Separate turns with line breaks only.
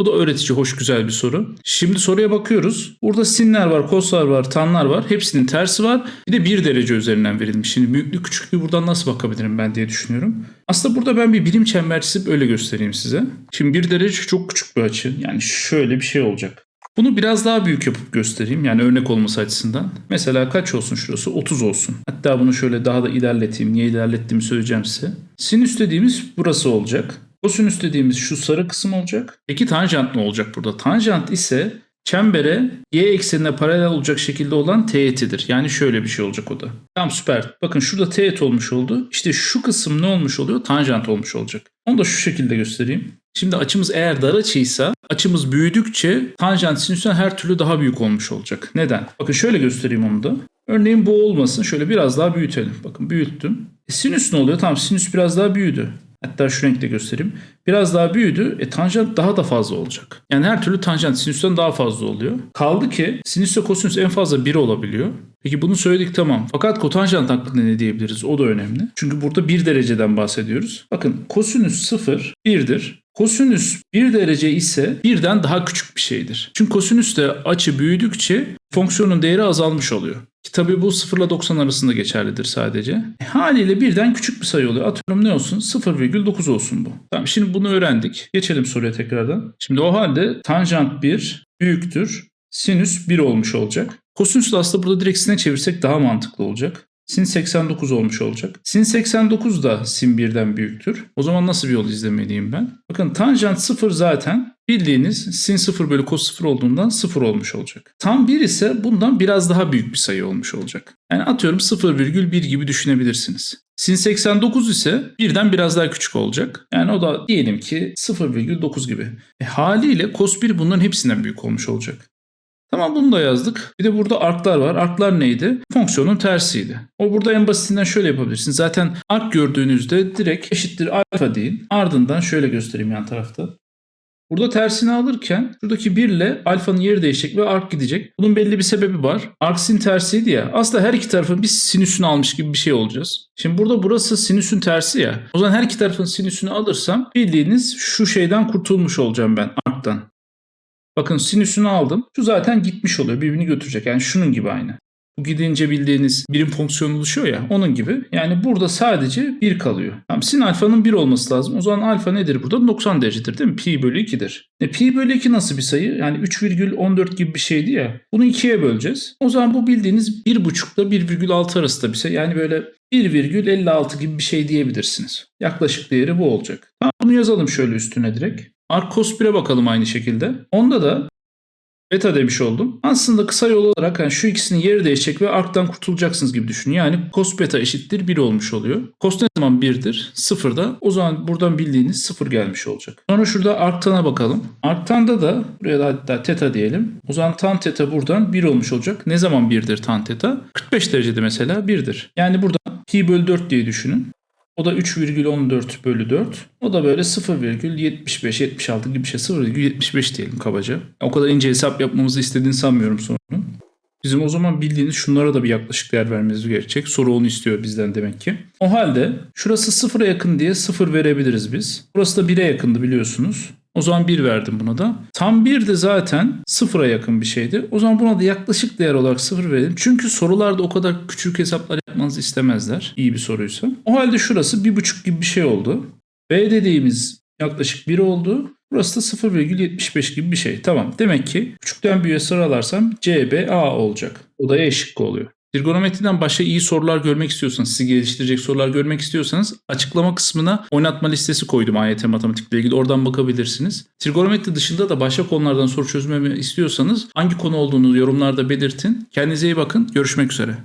Bu da öğretici, hoş, güzel bir soru. Şimdi soruya bakıyoruz. Burada sinler var, koslar var, tanlar var. Hepsinin tersi var. Bir de bir derece üzerinden verilmiş. Şimdi büyüklük, küçüklüğü buradan nasıl bakabilirim ben diye düşünüyorum. Aslında burada ben bir birim çember çizip öyle göstereyim size. Şimdi bir derece çok küçük bir açı. Yani şöyle bir şey olacak. Bunu biraz daha büyük yapıp göstereyim. Yani örnek olması açısından. Mesela kaç olsun şurası? 30 olsun. Hatta bunu şöyle daha da ilerleteyim. Niye ilerlettiğimi söyleyeceğim size. Sinüs dediğimiz burası olacak. Kosinüs dediğimiz şu sarı kısım olacak. Peki tanjant ne olacak burada? Tanjant ise çembere y eksenine paralel olacak şekilde olan teğetidir. Yani şöyle bir şey olacak o da. Tamam süper. Bakın şurada teğet olmuş oldu. İşte şu kısım ne olmuş oluyor? Tanjant olmuş olacak. Onu da şu şekilde göstereyim. Şimdi açımız eğer dar açıysa açımız büyüdükçe tanjant sinüsten her türlü daha büyük olmuş olacak. Neden? Bakın şöyle göstereyim onu da. Örneğin bu olmasın. Şöyle biraz daha büyütelim. Bakın büyüttüm. E, sinüs ne oluyor? Tamam sinüs biraz daha büyüdü. Hatta şu renkte göstereyim. Biraz daha büyüdü. E tanjant daha da fazla olacak. Yani her türlü tanjant sinüsten daha fazla oluyor. Kaldı ki sinüsle kosinüs en fazla 1 olabiliyor. Peki bunu söyledik tamam. Fakat kotanjant hakkında ne diyebiliriz? O da önemli. Çünkü burada 1 dereceden bahsediyoruz. Bakın kosinüs 0 1'dir. Kosinüs 1 derece ise birden daha küçük bir şeydir. Çünkü kosinüs de açı büyüdükçe fonksiyonun değeri azalmış oluyor. Ki tabii bu 0 ile 90 arasında geçerlidir sadece. E, haliyle birden küçük bir sayı oluyor. Atıyorum ne olsun? 0,9 olsun bu. Tamam şimdi bunu öğrendik. Geçelim soruya tekrardan. Şimdi o halde tanjant 1 büyüktür. Sinüs 1 olmuş olacak. Kosinüs de aslında burada direkt sine çevirsek daha mantıklı olacak. Sin 89 olmuş olacak. Sin 89 da sin 1'den büyüktür. O zaman nasıl bir yol izlemeliyim ben? Bakın tanjant 0 zaten bildiğiniz sin 0 bölü cos 0 olduğundan 0 olmuş olacak. Tam 1 ise bundan biraz daha büyük bir sayı olmuş olacak. Yani atıyorum 0,1 gibi düşünebilirsiniz. Sin 89 ise birden biraz daha küçük olacak. Yani o da diyelim ki 0,9 gibi. E, haliyle cos 1 bunların hepsinden büyük olmuş olacak. Tamam bunu da yazdık. Bir de burada arklar var. Arklar neydi? Fonksiyonun tersiydi. O burada en basitinden şöyle yapabilirsiniz. Zaten ark gördüğünüzde direkt eşittir alfa deyin. Ardından şöyle göstereyim yan tarafta. Burada tersini alırken şuradaki 1 ile alfanın yeri değişecek ve ark gidecek. Bunun belli bir sebebi var. Ark sin tersiydi ya. Aslında her iki tarafın biz sinüsünü almış gibi bir şey olacağız. Şimdi burada burası sinüsün tersi ya. O zaman her iki tarafın sinüsünü alırsam bildiğiniz şu şeyden kurtulmuş olacağım ben arktan. Bakın sinüsünü aldım. Şu zaten gitmiş oluyor. Birbirini götürecek. Yani şunun gibi aynı. Gidince bildiğiniz birim fonksiyonu oluşuyor ya onun gibi. Yani burada sadece 1 kalıyor. Tamam, sin alfanın 1 olması lazım. O zaman alfa nedir burada? 90 derecedir değil mi? Pi bölü 2'dir. E, pi bölü 2 nasıl bir sayı? Yani 3,14 gibi bir şeydi ya. Bunu 2'ye böleceğiz. O zaman bu bildiğiniz 1,5 ile 1,6 arasında bir sayı. Yani böyle 1,56 gibi bir şey diyebilirsiniz. Yaklaşık değeri bu olacak. Tamam, bunu yazalım şöyle üstüne direkt. Arkos 1'e bakalım aynı şekilde. Onda da beta demiş oldum. Aslında kısa yol olarak yani şu ikisinin yeri değişecek ve arktan kurtulacaksınız gibi düşünün. Yani cos beta eşittir 1 olmuş oluyor. Cos ne zaman 1'dir? 0 da o zaman buradan bildiğiniz 0 gelmiş olacak. Sonra şurada arktana bakalım. Arktanda da buraya da hatta teta diyelim. O zaman tan teta buradan 1 olmuş olacak. Ne zaman 1'dir tan teta? 45 derecede mesela 1'dir. Yani burada pi bölü 4 diye düşünün. O da 3,14 bölü 4. O da böyle 0,75 76 gibi bir şey. 0,75 diyelim kabaca. O kadar ince hesap yapmamızı istediğini sanmıyorum sorunun. Bizim o zaman bildiğiniz şunlara da bir yaklaşık değer vermemiz gerekecek. Soru onu istiyor bizden demek ki. O halde şurası sıfıra yakın diye 0 verebiliriz biz. Burası da 1'e yakındı biliyorsunuz. O zaman 1 verdim buna da. Tam 1 de zaten 0'a yakın bir şeydi. O zaman buna da yaklaşık değer olarak 0 verelim. Çünkü sorularda o kadar küçük hesaplar yapmanızı istemezler. İyi bir soruysa. O halde şurası 1,5 gibi bir şey oldu. B dediğimiz yaklaşık 1 oldu. Burası da 0,75 gibi bir şey. Tamam. Demek ki küçükten büyüğe sıralarsam CBA olacak. O da E oluyor. Trigonometriden başka iyi sorular görmek istiyorsanız, sizi geliştirecek sorular görmek istiyorsanız açıklama kısmına oynatma listesi koydum AYT matematikle ilgili. Oradan bakabilirsiniz. Trigonometri dışında da başka konulardan soru çözmemi istiyorsanız hangi konu olduğunu yorumlarda belirtin. Kendinize iyi bakın. Görüşmek üzere.